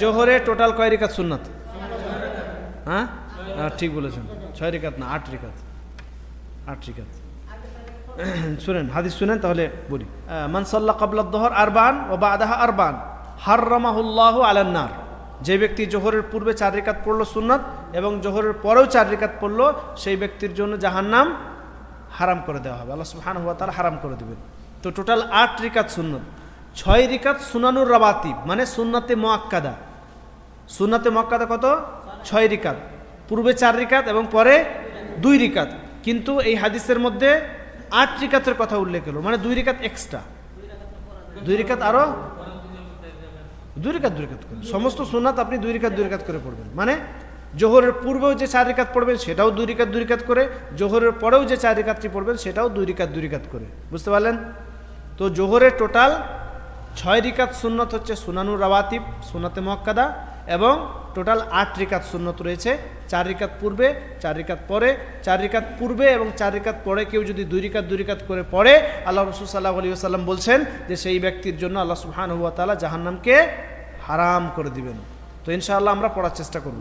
জোহরে টোটাল কয় রিকাত সুন্নাত? হ্যাঁ? হ্যাঁ, ঠিক বলেছেন। ছয় রিকাত না আট রিকাত। আট রিকাত। শুনেন হাদিস শুনেন তাহলে বলি। আহ, মান সাল্লা কাবলা দহর আরবান ও বাদাহা আরবান হার্রামাহুল্লাহ আলান্নার যে ব্যক্তি জোহরের পূর্বে চার রিকাত পড়ল সুন্নাত এবং জোহরের পরেও চার রিকাত পড়ল সেই ব্যক্তির জন্য জাহান্নাম হারাম করে দেওয়া হবে। আল্লাহ সুবহানাহু হওয়া তাআলা হারাম করে দেবেন। তো টোটাল আট রিকাত সুন্নত। ছয় রিকাত সুনানুর রাবাতিব মানে সুন্নাতে মোয়াক্কাদা সুন্নাতে মক্কাদা কত? ছয় রিকাত। পূর্বে চার রিকাত এবং পরে দুই রিকাত। কিন্তু এই হাদিসের মধ্যে আট রিকাতের কথা উল্লেখ হলো। মানে দুই রিকাত এক্সট্রা দুই রিকাত আরও? দুই রিকাত দুই রিকাত করে। সমস্ত সুন্নাত আপনি দুই রিকাত দুই রিকাত করে পড়বেন। মানে জোহরের পূর্বেও যে চার রিকাত পড়বেন, সেটাও দুই রিকাত দুই রিকাত করে। জোহরের পরেও যে চার রিকাতটি পড়বেন, সেটাও দুই রিকাত দুই রিকাত করে। বুঝতে পারলেন? তো জোহরের টোটাল ছয় রিকাত সুন্নত হচ্ছে সুনানুর রাওয়াতিব, সুনাতে মক্কাদা এবং টোটাল আট রিকাত সুন্নত রয়েছে। চার রিকাত পূর্বে, চার রিকাত পরে, চার রিকাত পূর্বে এবং চার রিকাত পরে কেউ যদি দুই রিকাত দুই রিকাত করে পড়ে, আল্লাহ রসুল সাল্লাহ আলী সাল্লাম বলছেন যে সেই ব্যক্তির জন্য আল্লাহ সুহান হুয়া তালা জাহান্নামকে হারাম করে দিবেন। তো ইনশাআল্লাহ আমরা পড়ার চেষ্টা করব।